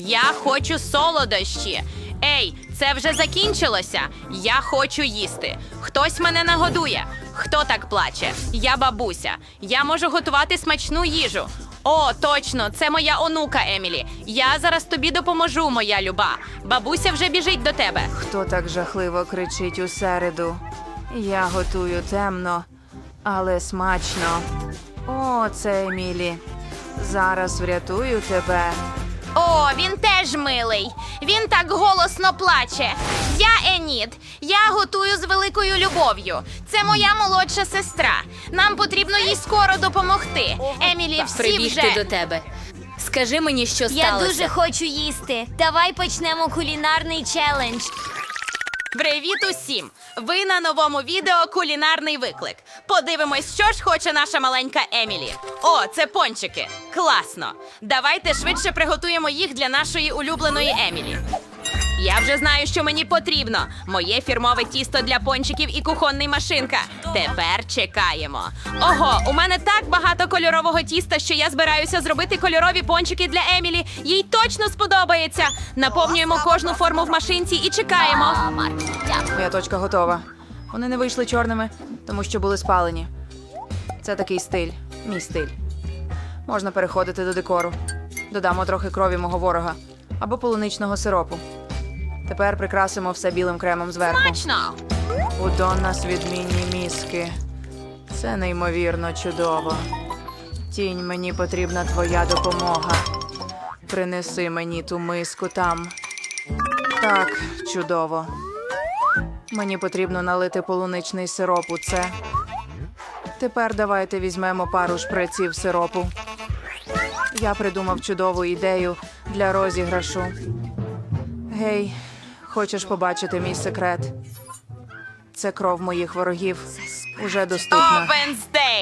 Я хочу солодощі. Ей, це вже закінчилося. Я хочу їсти. Хтось мене нагодує. Хто так плаче? Я бабуся. Я можу готувати смачну їжу. О, точно, це моя онука Емілі. Я зараз тобі допоможу, моя люба. Бабуся вже біжить до тебе. Хто так жахливо кричить у середу? Я готую темно, але смачно. О, це Емілі. Зараз врятую тебе. О, він теж милий. Він так голосно плаче. Я Енід. Я готую з великою любов'ю. Це моя молодша сестра. Нам потрібно їй скоро допомогти. Емілі, всі прибігти вже... до тебе. Скажи мені, що Я дуже хочу їсти. Давай почнемо кулінарний челендж. Привіт усім! Ви на новому відео кулінарний виклик. Подивимось, що ж хоче наша маленька Емілі. О, це пончики. Класно. Давайте швидше приготуємо їх для нашої улюбленої Емілі. Я вже знаю, що мені потрібно. Моє фірмове тісто для пончиків і кухонний машинка. Тепер чекаємо. Ого, у мене так багато кольорового тіста, що я збираюся зробити кольорові пончики для Емілі. Їй точно сподобається. Наповнюємо кожну форму в машинці і чекаємо. Моя точка готова. Вони не вийшли чорними, тому що були спалені. Це такий стиль, мій стиль. Можна переходити до декору. Додамо трохи крові мого ворога або полуничного сиропу. Тепер прикрасимо все білим кремом зверху. Смачно! У Доннас відмінні мізки. Це неймовірно чудово. Тінь, мені потрібна твоя допомога. Принеси мені ту миску там. Так, чудово. Мені потрібно налити полуничний сироп у це. Тепер давайте візьмемо пару шприців сиропу. Я придумав чудову ідею для розіграшу. Гей, хочеш побачити мій секрет? Це кров моїх ворогів. Уже доступна.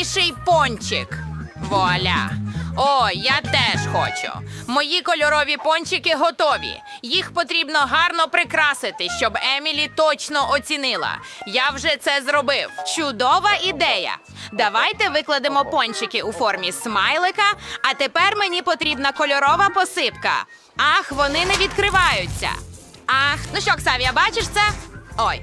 Найсмачніший пончик. Вуаля. О, я теж хочу. Мої кольорові пончики готові. Їх потрібно гарно прикрасити, щоб Емілі точно оцінила. Я вже це зробив. Чудова ідея. Давайте викладемо пончики у формі смайлика, а тепер мені потрібна кольорова посипка. Ах, вони не відкриваються. Ах, ну що, Ксавія, бачиш це? Ой.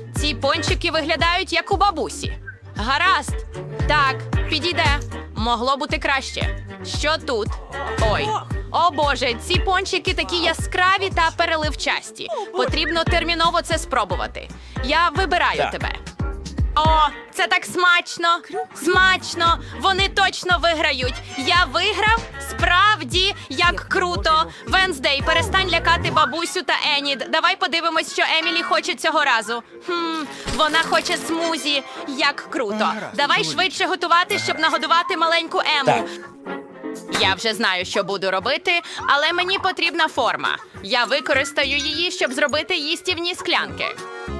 ці пончики виглядають як у бабусі. Гаразд. Так, підійде. Могло бути краще. Що тут? Ой. О Боже, ці пончики такі яскраві та переливчасті. Потрібно терміново це спробувати. Я вибираю тебе. О, це так смачно! Смачно! Вони точно виграють! Я виграв? Справді, як круто! Венздей, перестань лякати бабусю та Енід. Давай подивимось, що Емілі хоче цього разу. Хм, вона хоче смузі. Як круто! Давай швидше готувати, щоб нагодувати маленьку Ему. Я вже знаю, що буду робити, але мені потрібна форма. Я використаю її, щоб зробити їстівні склянки.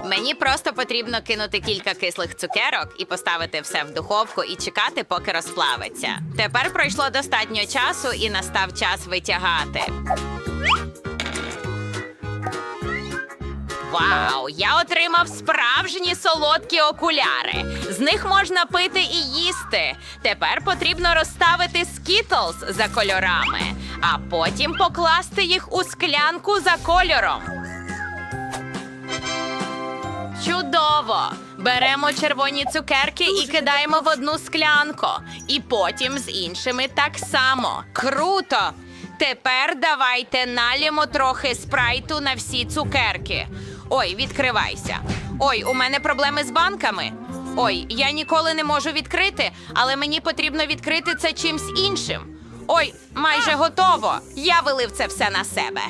Мені просто потрібно кинути кілька кислих цукерок і поставити все в духовку і чекати, поки розплавиться. Тепер пройшло достатньо часу і настав час витягати. Вау! Я отримав справжні солодкі окуляри. З них можна пити і їсти. Тепер потрібно розставити скітлз за кольорами, а потім покласти їх у склянку за кольором. Чудово! Беремо червоні цукерки і кидаємо в одну склянку. І потім з іншими так само. Круто! Тепер давайте налємо трохи спрайту на всі цукерки. Ой, відкривайся. Ой, у мене проблеми з банками. Ой, я ніколи не можу відкрити, але мені потрібно відкрити це чимсь іншим. Ой, майже готово. Я вилив це все на себе.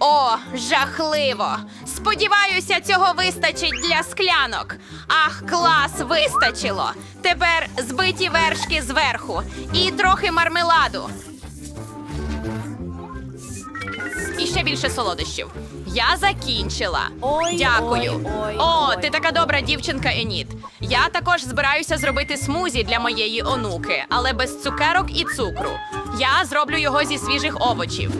О, жахливо! Сподіваюся, цього вистачить для склянок. Ах, клас, вистачило! Тепер збиті вершки зверху і трохи мармеладу. І ще більше солодощів. Я закінчила. Дякую. О, ти така добра дівчинка, Еніт. Я також збираюся зробити смузі для моєї онуки, але без цукерок і цукру. Я зроблю його зі свіжих овочів.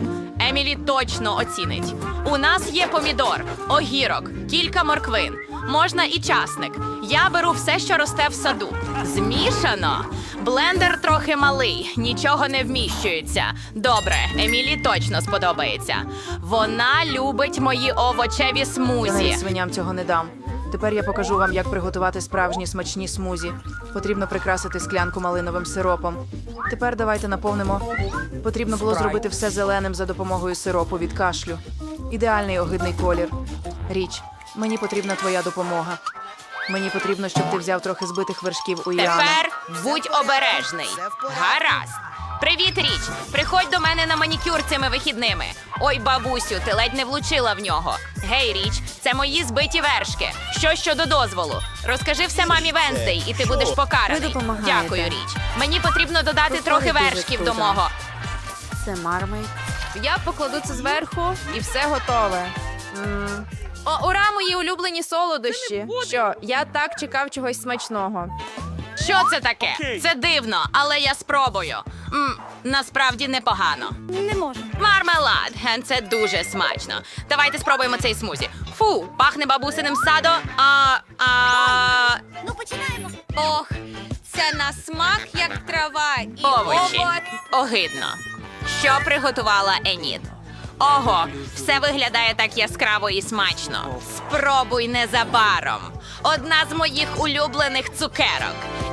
Емілі точно оцінить. У нас є помідор, огірок, кілька морквин. Можна і часник. Я беру все, що росте в саду. Змішано. Блендер трохи малий, нічого не вміщується. Добре, Емілі точно сподобається. Вона любить мої овочеві смузі. навіть свиням цього не дам. Тепер я покажу вам, як приготувати справжні смачні смузі. Потрібно прикрасити склянку малиновим сиропом. Тепер давайте наповнимо. Потрібно було зробити все зеленим за допомогою сиропу від кашлю. Ідеальний огидний колір. Річ, мені потрібна твоя допомога. Мені потрібно, щоб ти взяв трохи збитих вершків у Іана. Тепер будь обережний. Гаразд. Привіт, річ. Приходь до мене на манікюр цими вихідними. Ой, бабусю, ти ледь не влучила в нього. Гей, річ, це мої збиті вершки. Що щодо дозволу? Розкажи все мамі Венздей, і ти будеш покараний. Дякую, річ. Мені потрібно додати трохи вершків до мого. Це мармель. Я покладу це зверху і все готове. М. О, ура, мої улюблені солодощі. Що, я так чекав чогось смачного. Що це таке? Це дивно, але я спробую. М, насправді непогано. Не можу. Мармелад. Ген, Це дуже смачно. Давайте спробуємо цей смузі. Фу, пахне бабусиним садо. А, а... Ну починаємо. Ох, Це на смак як трава. І овочі. овоч. Огидно. Що приготувала Еніт? Ого, все виглядає так яскраво і смачно. Спробуй незабаром. Одна з моїх улюблених цукерок.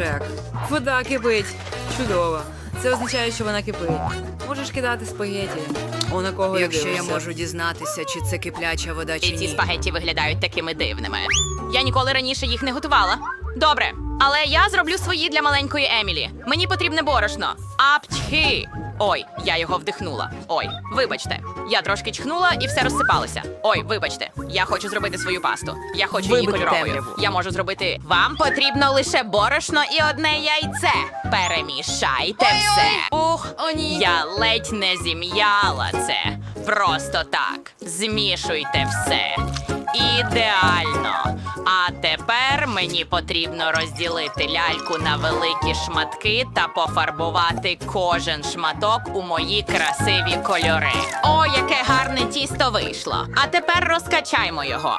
Джек, вода кипить. Чудово. Це означає, що вона кипить. Можеш кидати спагеті. О, на кого Якщо я дивишся? можу дізнатися, чи це кипляча вода, чи І ці ні. спагетті виглядають такими дивними. Я ніколи раніше їх не готувала. Добре, але я зроблю свої для маленької Емілі. Мені потрібне борошно. Апчхи! Ой, я його вдихнула. Ой, вибачте. Я трошки чхнула і все розсипалося. Ой, вибачте. Я хочу зробити свою пасту. Я хочу її Вибити кольоровою. темряву. Я можу зробити. Вам потрібно лише борошно і одне яйце. Перемішайте все. Ух, о ні. Я ледь не зім'яла це. Просто так. Змішуйте все. Ідеально. А тепер мені потрібно розділити ляльку на великі шматки та пофарбувати кожен шматок у мої красиві кольори. О, яке гарне тісто вийшло. А тепер розкачаймо його.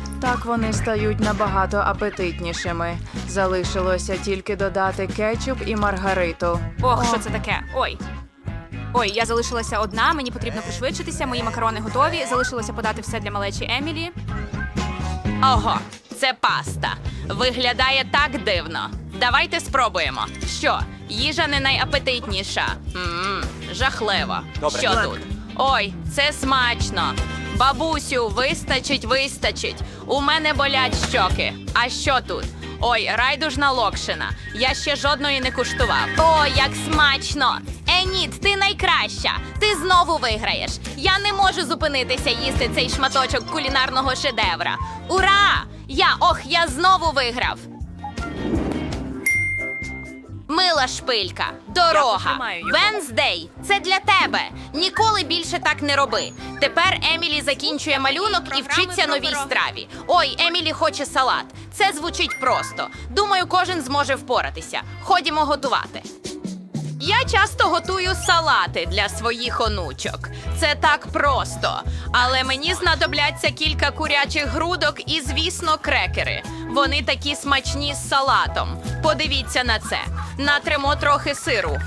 Так вони стають набагато апетитнішими. Залишилося тільки додати кетчуп і маргариту. Ох, що це таке? Ой. Ой, я залишилася одна, мені потрібно пришвидшитися, мої макарони готові. Залишилося подати все для малечі Емілі. Ого, це паста. Виглядає так дивно. Давайте спробуємо. Що, їжа не найапетитніша? Мм, жахливо. Що тут? Ой, це смачно. Бабусю, вистачить, вистачить. У мене болять щоки. А що тут? Ой, райдужна локшина. Я ще жодної не куштував. О, як смачно! Еніт, ти найкраща! Ти знову виграєш! Я не можу зупинитися їсти цей шматочок кулінарного шедевра. Ура! Я ох, я знову виграв! Мила шпилька, дорога. Венздей, це для тебе. Ніколи більше так не роби. Тепер Емілі закінчує малюнок і вчиться новій страві. Ой, Емілі хоче салат. Це звучить просто. Думаю, кожен зможе впоратися. Ходімо готувати. Я часто готую салати для своїх онучок. Це так просто. Але мені знадобляться кілька курячих грудок і, звісно, крекери. Вони такі смачні з салатом. Подивіться на це. Натримо трохи сиру.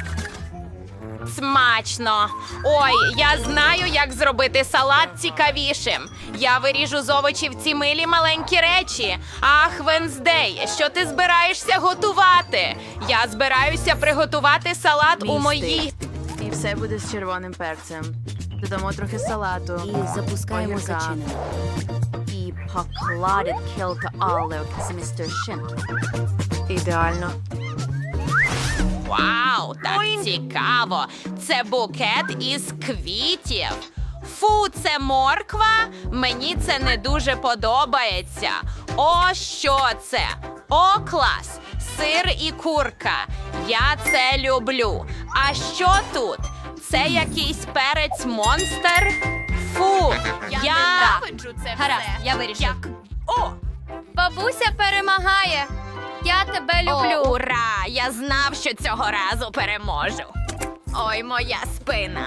Смачно. Ой, я знаю, як зробити салат цікавішим. Я виріжу з овочів ці милі маленькі речі. Ах, Венздей, що ти збираєшся готувати? Я збираюся приготувати салат у моїй. І все буде з червоним перцем. Додамо трохи салату. І запускаємо огірка. І покладить кілька олив з містер Шинки. Ідеально. Вау, так цікаво! Це букет із квітів. Фу, це морква. Мені це не дуже подобається. О, що це? О, клас! Сир і курка. Я це люблю. А що тут? Це якийсь перець монстр? Фу, я, ненавиджу це Гаразд, я вирішив. Як? О, Бабуся перемагає. Я тебе О, ура! Я знав, що цього разу переможу. Ой, моя спина.